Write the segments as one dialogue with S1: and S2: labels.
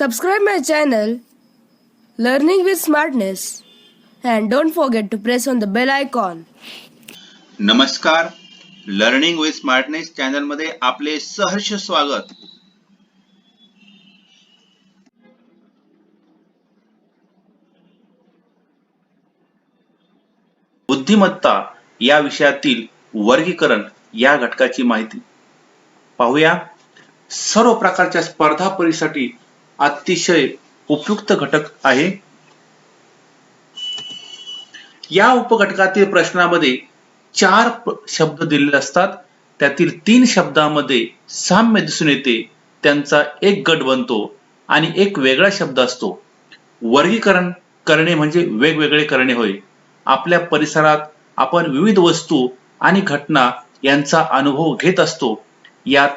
S1: Subscribe my channel Learning with Smartness and don't forget to press on the bell icon.
S2: नमस्कार. Learning with smartness चॅनलमध्ये आपले सहर्ष स्वागत. बुद्धिमत्ता या विषयातील वर्गीकरण या घटकाची माहिती पाहूया. सर्व प्रकारच्या स्पर्धा परीसाठी अतिशय उपयुक्त घटक आहे. या उपघटकातील प्रश्नामध्ये चार शब्द दिलेले असतात. त्यातील तीन शब्दामध्ये साम्य दिसून येते. त्यांचा एक गट बनतो आणि एक वेगळा शब्द असतो. वर्गीकरण करणे म्हणजे वेगवेगळे करणे होय. आपल्या परिसरात आपण विविध वस्तू आणि घटना यांचा अनुभव घेत असतो. यात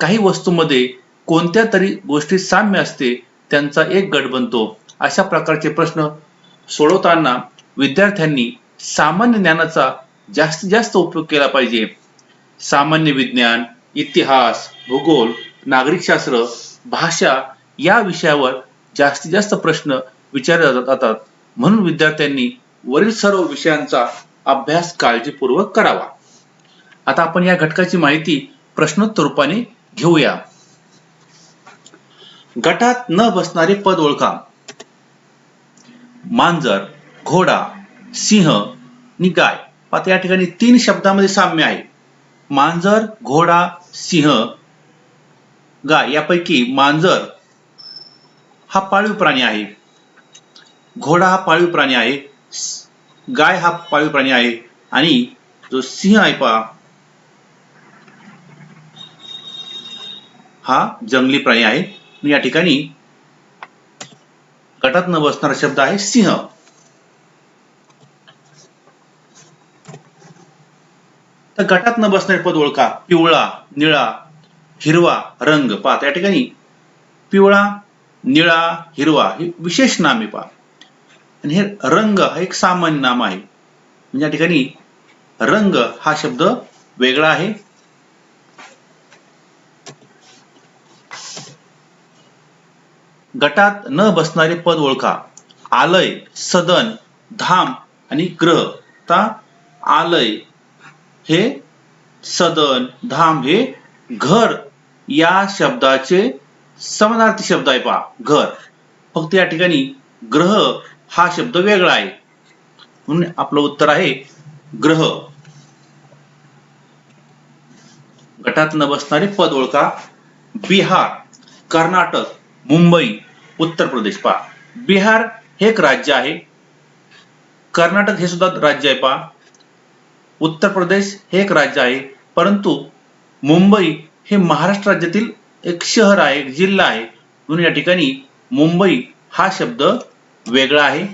S2: काही वस्तूमध्ये कोणत्या तरी गोष्टी साम्य असते त्यांचा एक गट बनतो. अशा प्रकारचे प्रश्न सोडवताना विद्यार्थ्यांनी सामान्य ज्ञानाचा जास्तीत जास्त उपयोग केला पाहिजे. सामान्य विज्ञान इतिहास भूगोल नागरिकशास्त्र भाषा या विषयावर जास्तीत जास्त प्रश्न विचारले जातात. म्हणून विद्यार्थ्यांनी वरील सर्व विषयांचा अभ्यास काळजीपूर्वक करावा. आता आपण या घटकाची माहिती प्रश्नोत्तर रूपाने घेऊया. गटात न बसणारे पद ओळखा. मांजर घोडा सिंह आणि गाय. आता या ठिकाणी तीन शब्दामध्ये साम्य आहे. मांजर घोडा सिंह गाय. यापैकी मांजर हा पाळीव प्राणी आहे. घोडा हा पाळीव प्राणी आहे. गाय हा पाळीव प्राणी आहे. आणि जो सिंह आहे पहा हा जंगली प्राणी आहे. या ठिकाणी गटात न बसणारा शब्द आहे सिंह. तर गटात न बसणारे पद ओळखा. पिवळा निळा हिरवा रंग. पहा त्या ठिकाणी पिवळा निळा हिरवा हे विशेष नामे पा पहा. आणि हे रंग हा एक सामान्य नाम आहे. म्हणजे या ठिकाणी रंग हा शब्द वेगळा आहे. गटात न बसणारे पद ओळखा. आलय सदन धाम आणि ग्रह. आता आलय हे सदन धाम हे घर. या शब्दाचे समानार्थी शब्द आहे पहा घर. फक्त या ठिकाणी ग्रह हा शब्द वेगळा आहे. म्हणून आपलं उत्तर आहे ग्रह. गटात न बसणारे पद ओळखा. बिहार कर्नाटक मुंबई. उत्तर प्रदेश. पहा बिहार हे एक राज्य आहे. कर्नाटक हे सुद्धा राज्य आहे पहा. उत्तर प्रदेश हे एक राज्य आहे. परंतु मुंबई हे महाराष्ट्र राज्यातील एक शहर आहे एक जिल्हा आहे. म्हणून या ठिकाणी मुंबई हा शब्द वेगळा आहे.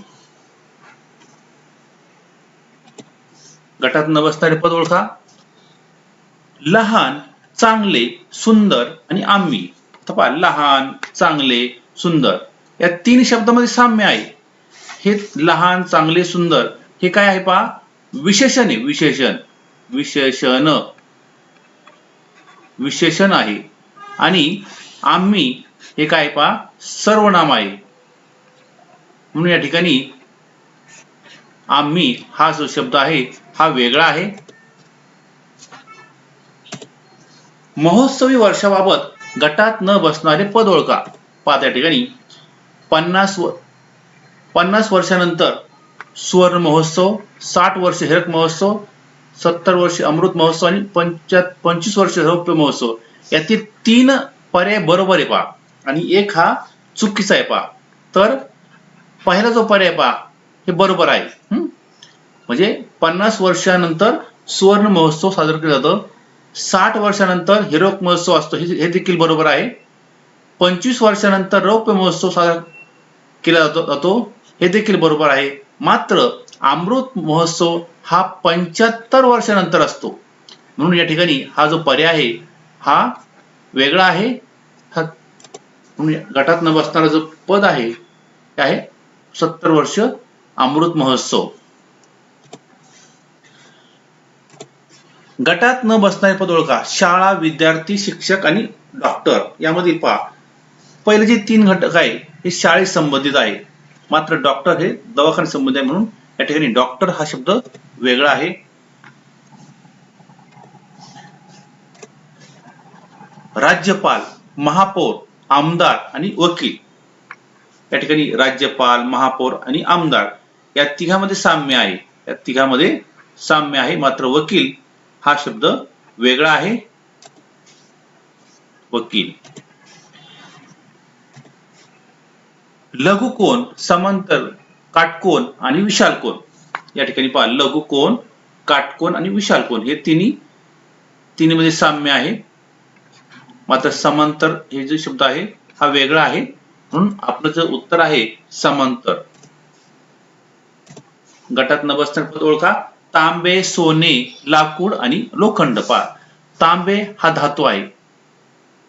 S2: गटात न बसणारे पद ओळखा. लहान चांगले सुंदर आणि आम्ही. पहा लहान चांगले सुंदर. या तीन शब्दामध्ये साम्य आहे. हे लहान चांगले सुंदर हे काय आहे पहा? विशेषण आहे विशेषण. विशेषण. विशेषण आहे. आणि आम्ही हे काय पहा? सर्वनाम आहे. म्हणून या ठिकाणी आम्ही हा जो शब्द आहे हा वेगळा आहे. महोत्सवी वर्षाबाबत गटात न बसणारे पद ओळखा पहा त्या ठिकाणी पन्नास व पन्नास वर्षानंतर सुवर्ण महोत्सव साठ वर्ष हिरक महोत्सव सत्तर वर्ष अमृत महोत्सव आणि पंचा पंचवीस वर्ष रौप्य महोत्सव. यातील तीन पर्याय बरोबर आहे पहा. आणि एक हा चुकीचा आहे पहा. तर पहिला जो पर्याय पहा हे बरोबर आहे. म्हणजे पन्नास वर्षानंतर सुवर्ण महोत्सव साजरा केला जातो. साठ वर्षानंतर हिरोक महोत्सव असतो. हे हे देखील बरोबर आहे. पंचवीस वर्षानंतर रौप्य महोत्सव साजरा केला जातो जातो. हे देखील बरोबर आहे. मात्र अमृत महोत्सव हा पंच्याहत्तर वर्षानंतर असतो. म्हणून या ठिकाणी हा जो पर्याय आहे हा वेगळा आहे. हा म्हणून गटात न बसणारा जो पद आहे ते आहे सत्तर वर्ष अमृत महोत्सव. गटात न बसणारे पद ओळखा. शाळा विद्यार्थी शिक्षक आणि डॉक्टर यामधील पहा. पहिले जे तीन घटक आहे हे शाळेत संबंधित आहे. मात्र डॉक्टर हे दवाखाने संबंधित आहे म्हणून या ठिकाणी डॉक्टर हा शब्द वेगळा आहे. राज्यपाल महापौर आमदार आणि वकील. या ठिकाणी राज्यपाल महापौर आणि आमदार या तिघामध्ये साम्य आहे. या तिघामध्ये साम्य आहे मात्र वकील हा शब्द वेगळा आहे. वकील. लघुकोन समांतर काटकोन आणि विशालकोन या ठिकाणी पहा लघुकोन काटकोन आणि विशालकोन हे तिन्ही तिन्हीमध्ये साम्य आहे. मात्र समांतर हे जे शब्द आहे हा वेगळा आहे. म्हणून आपलं जे उत्तर आहे समांतर. गटात न बसणारे पद ओळखा. तांबे सोने लाकूड आणि लोखंड पहा. तांबे हा धातू आहे.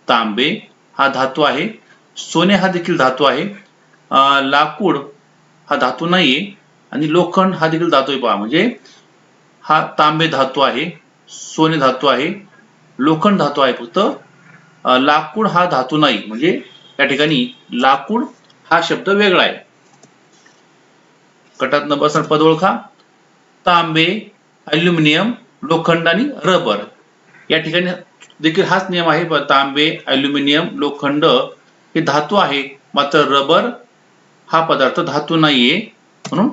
S2: तांबे हा धातू आहे. सोने हा देखील धातू आहे. लाकूड हा धातू नाहीये आणि लोखंड हा देखील धातू आहे पहा. म्हणजे हा तांबे धातू आहे सोने धातू आहे लोखंड धातू आहे फक्त. लाकूड हा धातू नाही. म्हणजे या ठिकाणी लाकूड हा शब्द वेगळा आहे. गटात न बसणार पद ओळखा. तांबे अल्युमिनियम लोखंड आणि रबर. या ठिकाणी देखील हाच नियम आहे. तांबे अल्युमिनियम लोखंड हे धातू आहे. मात्र रबर हा पदार्थ धातू नाहीये म्हणून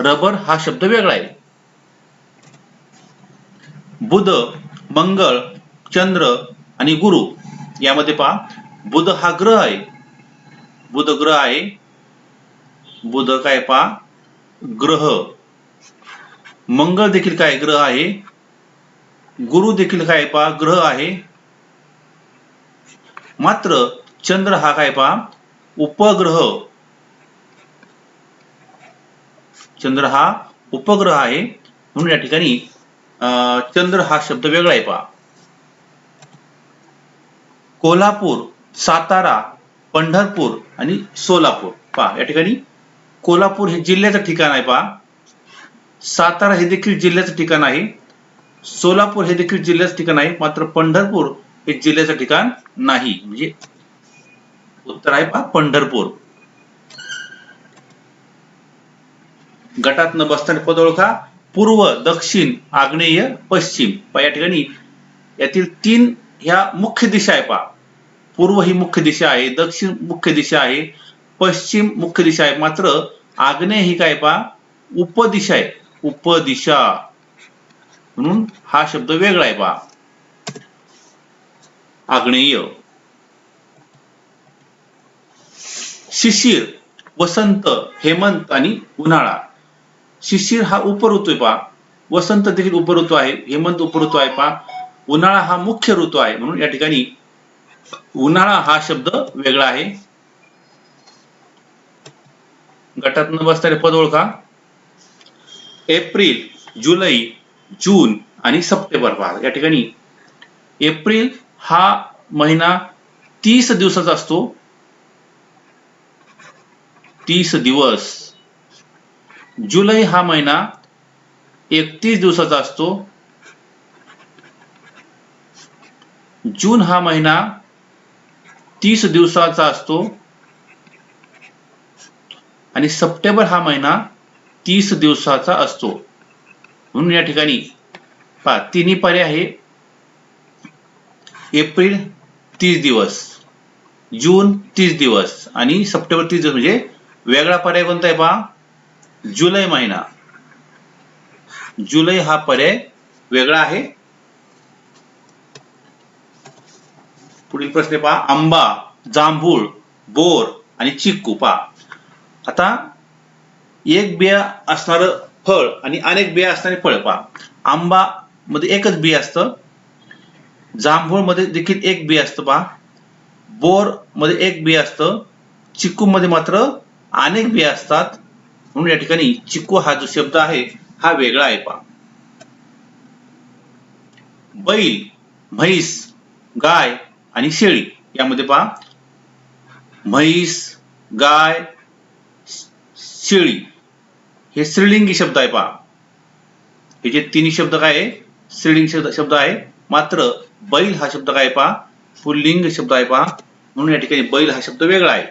S2: रबर हा शब्द वेगळा आहे. बुध मंगळ चंद्र आणि गुरु यामध्ये पहा बुध हा ग्रह आहे. बुध ग्रह आहे. बुध काय पहा ग्रह. मंगळ देखील काय ग्रह आहे? गुरु देखील काय पहा ग्रह आहे. मात्र चंद्र हा काय पहा उपग्रह. चंद्र हा उपग्रह आहे. म्हणून या ठिकाणी चंद्र हा शब्द वेगळा आहे पहा. कोल्हापूर सातारा पंढरपूर आणि सोलापूर. पहा या ठिकाणी कोल्हापूर हे जिल्ह्याचं ठिकाण आहे पहा. सातारा हे देखील जिल्ह्याचं ठिकाण आहे. सोलापूर हे देखील जिल्ह्याचं ठिकाण आहे. मात्र पंढरपूर हे जिल्ह्याचं ठिकाण नाही. म्हणजे उत्तर आहे पहा पंढरपूर. गटात न बसताना पद ओळखा पूर्व दक्षिण आग्नेय पश्चिम. पहा या ठिकाणी यातील तीन ह्या मुख्य दिशा आहे पहा. पूर्व ही मुख्य दिशा आहे दक्षिण मुख्य दिशा आहे पश्चिम मुख्य दिशा आहे. मात्र आग्नेय ही काय पहा? उपदिशा आहे. उपदिशा. म्हणून हा शब्द वेगळा आहे पहा. आग्नेय. शिशिर वसंत हेमंत आणि उन्हाळा. शिशिर हा उपऋतू आहे पहा. वसंत देखील उपऋतू आहे हेमंत उपऋतू आहे पहा. उन्हाळा हा मुख्य ऋतू आहे म्हणून या ठिकाणी उन्हाळा हा शब्द वेगळा आहे. गटात न बसणारे पद ओळखा. एप्रिल जुलै जून आणि सप्टेंबर पहा. या ठिकाणी एप्रिल हा महिना तीस दिवसाचा असतो तीस दिवस. जुलै हा महिना एकतीस दिवसाचा असतो. जून हा महिना तीस दिवसाचा असतो. आणि सप्टेंबर हा महिना तीस दिवसाचा असतो. म्हणून या ठिकाणी पहा तिन्ही पर्याय आहे. एप्रिल तीस दिवस. जून तीस दिवस. आणि सप्टेंबर तीस दिवस म्हणजे वेगळा पर्याय कोणता आहे पहा जुलै महिना. जुलै हा पर्याय वेगळा आहे. पुढील प्रश्न पहा आंबा जांभूळ बोर आणि चिक्कू. पहा. आता एक बिया असणार फळ आणि अनेक बिया असणारे फळ पहा. आंबा मध्ये एकच बिया असतं. जांभूळमध्ये देखील एक बिया असतं पहा बोरमध्ये एक बिया असतं. चिक्कू मध्ये मात्र अनेक बिया असतात. म्हणून या ठिकाणी चिकू हा जो शब्द आहे हा वेगळा आहे पहा. बैल म्हैस गाय आणि शेळी यामध्ये पहा. म्हैस गाय शेळी हे स्त्रीलिंगी शब्द आहे पहा. हे जे तिन्ही शब्द काय आहे? स्त्रीलिंग शब्द शब्द आहे. मात्र बैल हा शब्द काय पहा? पुल्लिंग शब्द आहे पहा. म्हणून या ठिकाणी बैल हा शब्द वेगळा आहे.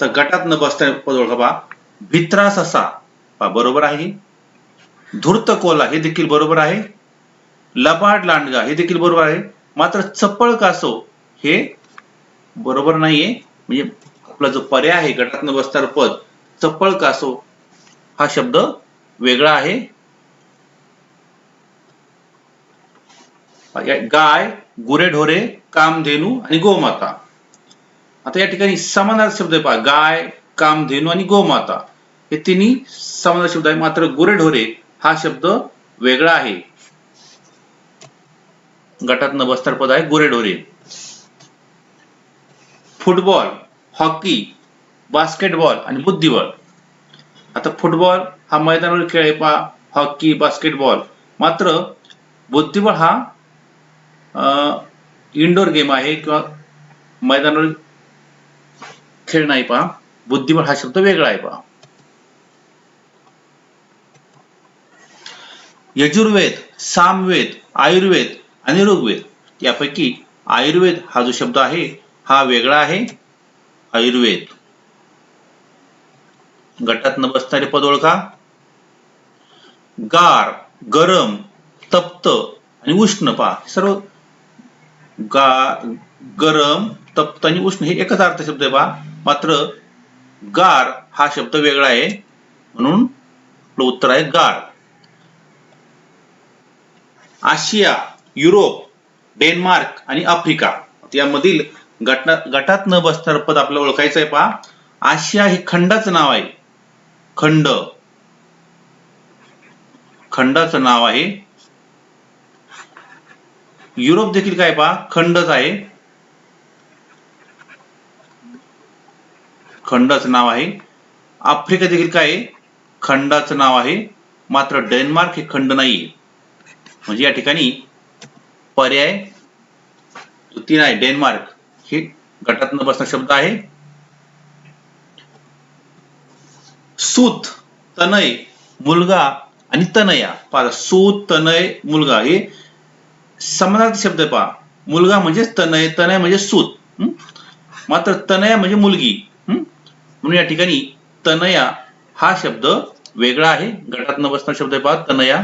S2: तर गटात न बसता पद ओळखा. पहा भित्रा ससा पा बरोबर आहे धूर्त कोला हे देखील बरोबर आहे. लबाड लांडगा हे देखील बरोबर आहे. मात्र चपळ कासो हे बरोबर नाहीये. म्हणजे आपला जो पर्याय आहे गटात न बसणार पद चपळ कासो हा शब्द वेगळा आहे. गाय गुरेढोरे कामधेनू आणि गोमाता. आता या ठिकाणी समानार्थी शब्द आहे पहा. गाय कामधेनू आणि गोमाता. हे तिन्ही समानार्थी शब्द आहे मात्र गुरेढोरे हा शब्द वेगळा आहे. गटात न बसणार पद आहे गुरेढोरे. फुटबॉल हॉकी बास्केटबॉल आणि बुद्धिबळ. आता फुटबॉल हा मैदानावर खेळ आहे पहा. Hockey basketball. मात्र बुद्धिबळ हा इंडोर गेम आहे किंवा मैदानावर खेळ नाही पहा. बुद्धिबळ हा शब्द वेगळा आहे पहा. यजुर्वेद सामवेद आयुर्वेद आणि ऋग्वेद यापैकी आयुर्वेद हा जो शब्द आहे हा वेगळा आहे. आयुर्वेद. गटात न बसणारे पद ओळखा. गार गरम तप्त आणि उष्ण पहा. सर्व गा गरम तप्त आणि उष्ण हे एकच अर्थ शब्द आहे पहा मात्र गार हा शब्द वेगळा आहे. म्हणून आपलं उत्तर आहे गार. आशिया युरोप डेन्मार्क आणि आफ्रिका. यामधील गटा गटात न बसणार पद आपल्याला ओळखायचं आहे पहा आशिया हे खंडाचं नाव आहे. खंड. खंडाचं नाव आहे. युरोप देखील काय पहा खंडच आहे. खंडाचं नाव आहे. आफ्रिका देखील काय खंडाचं नाव आहे. मात्र डेन्मार्क हे खंड नाहीये. म्हणजे या ठिकाणी पर्याय तीन आहे. डेन्मार्क हे गटात न बसणारा शब्द आहे. सूत तनय मुलगा आणि तनया. पहा सूत तनय मुलगा हे समानार्थी शब्द पहा. मुलगा म्हणजे तनय तनय म्हणजे सूत. मात्र तनया म्हणजे मुलगी. म्हणून या ठिकाणी तनया हा शब्द वेगळा आहे. गटात न बसणारा शब्द आहे पहा तनया.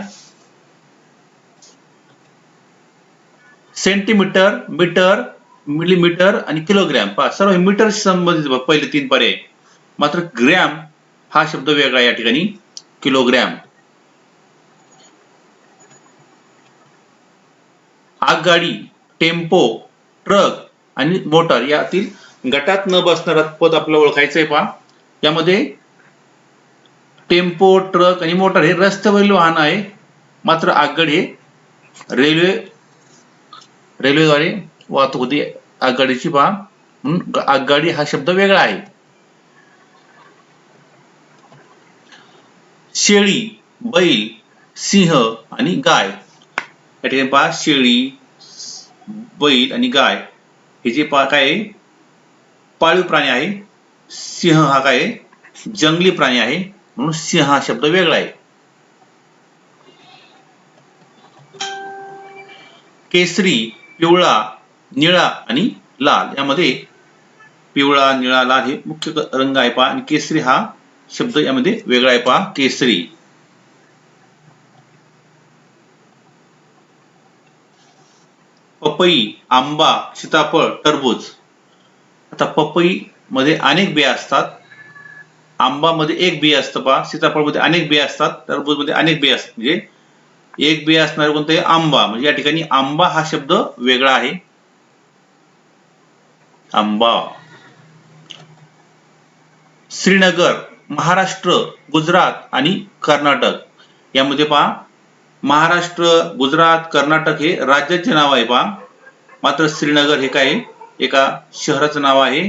S2: सेंटीमीटर मीटर मिलीमीटर आणि किलोग्रॅम पहा सर्व मीटर संबंधित पहिले तीन पर्याय मात्र ग्रॅम हा शब्द वेगळा या ठिकाणी किलोग्रॅम आगगाडी टेम्पो ट्रक आणि मोटर यातील गटात न बसणारा पद आपल्याला ओळखायचं आहे पहा. यामध्ये टेम्पो ट्रक आणि मोटार हे रस्त्यावरील वाहन आहे. मात्र आगगाडी हे रेल्वे रेल्वेद्वारे वाहतूक होती. आगगाडीची पहा. म्हणून आगगाडी हा शब्द वेगळा आहे. शेळी बैल सिंह आणि गाय. या ठिकाणी पहा शेळी बैल आणि गाय. हे जे पहा काय आहे? पाळीव प्राणी आहे सिंह हा काय आहे? जंगली प्राणी आहे म्हणून सिंह हा शब्द वेगळा आहे. केसरी पिवळा निळा आणि लाल यामध्ये पिवळा निळा लाल हे मुख्य रंग आहे पहा. आणि केसरी हा शब्द यामध्ये वेगळा आहे पहा. केसरी. पपई आंबा सीताफळ टरबूज. आता पपई मध्ये अनेक बिया असतात. आंबामध्ये एक बिया असतं पहा. सीताफळमध्ये अनेक बिया असतात. टरबूजमध्ये अनेक बिया असतात. म्हणजे एक बिया असणार कोणतं आहे? आंबा. म्हणजे या ठिकाणी आंबा हा शब्द वेगळा आहे. आंबा. श्रीनगर महाराष्ट्र गुजरात आणि कर्नाटक. यामध्ये पहा. महाराष्ट्र गुजरात कर्नाटक हे राज्याचे नाव आहे पहा. मात्र श्रीनगर हे काय आहे? एका शहराचं नाव आहे.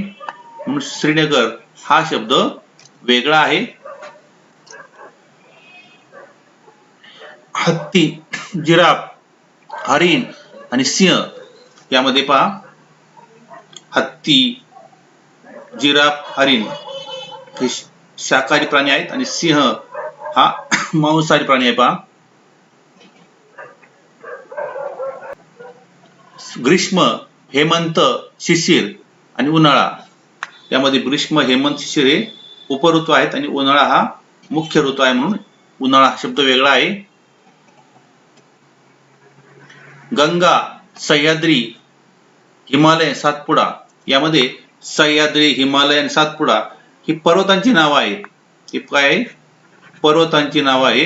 S2: म्हणून श्रीनगर हा शब्द वेगळा आहे. हत्ती जिराफ हरिण आणि सिंह यामध्ये पहा. हत्ती जिराफ हरिण हे शाकाहारी प्राणी आहेत आणि सिंह हा मांसाहारी प्राणी आहे पहा. ग्रीष्म हेमंत शिशिर आणि उन्हाळा. यामध्ये ग्रीष्म हेमंत शिशिर हे उपऋतू आहेत आणि उन्हाळा हा मुख्य ऋतू आहे म्हणून उन्हाळा हा शब्द वेगळा आहे. गंगा सह्याद्री हिमालय सातपुडा. यामध्ये सह्याद्री हिमालय आणि सातपुडा ही पर्वतांची नावं आहेत. ही काय आहे? पर्वतांची नाव आहे.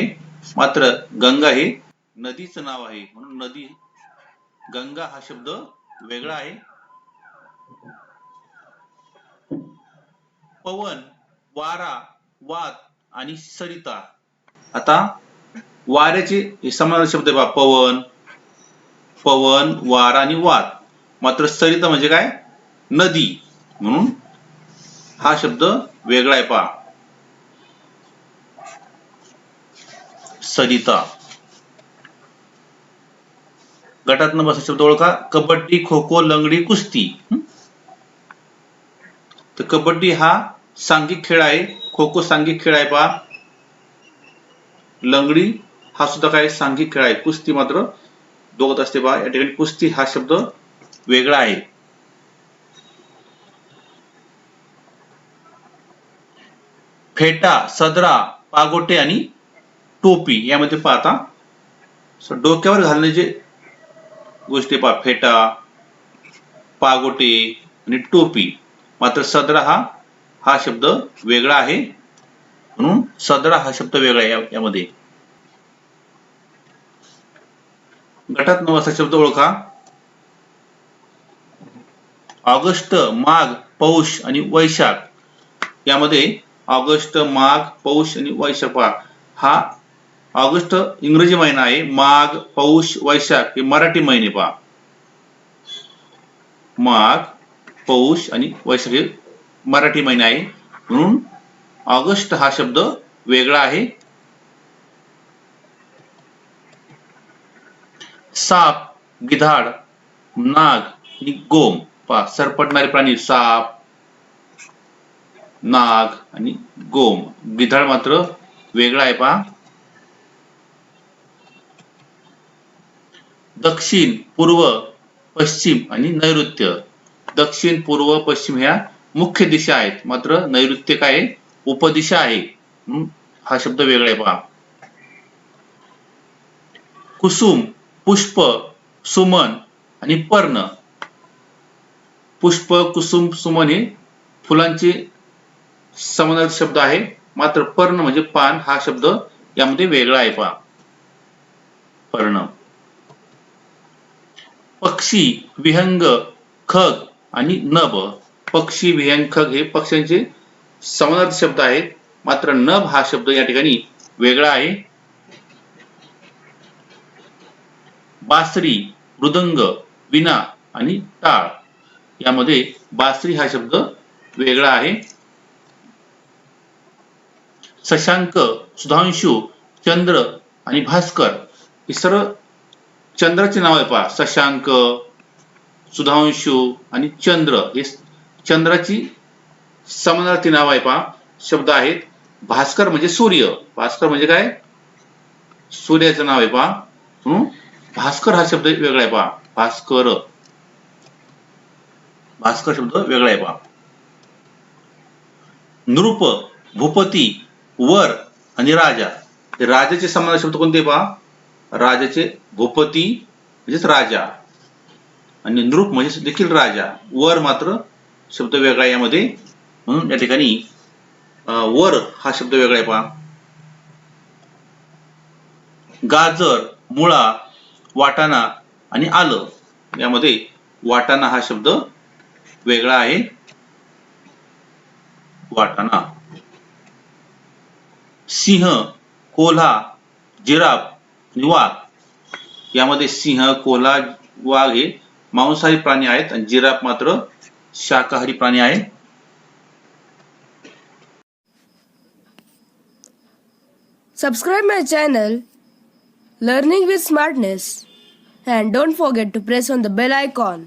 S2: मात्र गंगा हे नदीचं नाव आहे म्हणून नदी गंगा हा शब्द वेगळा आहे. पवन वारा वात आणि सरिता. आता वाऱ्याचे समान शब्द आहे बा पवन पवन वारा आणि वात. मात्र सरिता म्हणजे काय? नदी. म्हणून हा शब्द वेगळा आहे पहा. सरिता. गटात न बसा शब्द ओळखा. कबड्डी खो खो लंगडी कुस्ती. तर कबड्डी हा सांघिक खेळ आहे. खो खो सांघिक खेळ आहे पहा. लंगडी हा सुद्धा काय सांघिक खेळ आहे. कुस्ती मात्र दोघत असते पहा. या ठिकाणी कुस्ती हा शब्द वेगळा आहे. फेटा सदरा पागोटे आणि टोपी यामध्ये पाहता डोक्यावर घालणे जे गोष्टी पहा फेटा पागोटे आणि टोपी. मात्र सदरा हा हा शब्द वेगळा आहे. म्हणून सदरा हा शब्द वेगळा आहे यामध्ये. गटात नवाचा शब्द ओळखा. ऑगस्ट माघ पौष आणि वैशाख. यामध्ये ऑगस्ट माघ पौष आणि वैशाख हा ऑगस्ट इंग्रजी महिना आहे. माघ पौष वैशाख हे मराठी महिने पहा. माघ पौष आणि वैशाख हे मराठी महिने आहे. म्हणून ऑगस्ट हा शब्द वेगळा आहे. साप गिधाड नाग आणि गोम. पहा सरपटणारे प्राणी साप नाग आणि गोम. गिधाड मात्र वेगळा आहे पहा. दक्षिण पूर्व पश्चिम आणि नैऋत्य. दक्षिण पूर्व पश्चिम ह्या मुख्य दिशा आहेत. मात्र नैऋत्य काय आहे? उपदिशा आहे. हा? शब्द वेगळा आहे पहा. कुसुम पुष्प सुमन आणि पर्ण. पुष्प कुसुम सुमन हे फुलांचे समानार्थी शब्द आहे. मात्र पर्ण म्हणजे पान हा शब्द यामध्ये वेगळा आहे पहा. पर्ण. पक्षी विहंग खग आणि नभ. पक्षी विहंग खग हे पक्ष्यांचे समानार्थी शब्द आहेत. मात्र नभ हा शब्द या ठिकाणी वेगळा आहे. बासरी मृदंग विना आणि टाळ. यामध्ये बासरी हा शब्द वेगळा आहे. शशांक सुधांशु चंद्र आणि भास्कर हे सर्व चंद्राचे नाव आहे पहा. शशांक सुधांशु आणि चंद्र. हे चंद्राची समानार्थी नाव आहे पहा. शब्द आहेत भास्कर म्हणजे सूर्य. भास्कर म्हणजे काय? सूर्याचं नाव आहे पहा. म्हणून भास्कर हा शब्द वेगळा आहे पहा. भास्कर. भास्कर शब्द वेगळा आहे पहा. नृप भूपती वर आणि राजा. हे राजाचे समान शब्द कोणते पहा? राजाचे भूपती म्हणजेच राजा आणि नृप म्हणजे देखील राजा. वर मात्र शब्द वेगळा आहे यामध्ये म्हणून या ठिकाणी वर हा शब्द वेगळा आहे पहा. गाजर मुळा वाटाणा आणि आलं यामध्ये वाटाणा हा शब्द वेगळा आहे. वाटाणा. सिंह कोल्हा जिराफ लुआ यामध्ये सिंह कोला वाघ हे मांसाहारी प्राणी आहेत आणि जिराफ मात्र शाकाहारी प्राणी आहे
S1: subscribe my channel learning with smartness and don't forget to press on the bell icon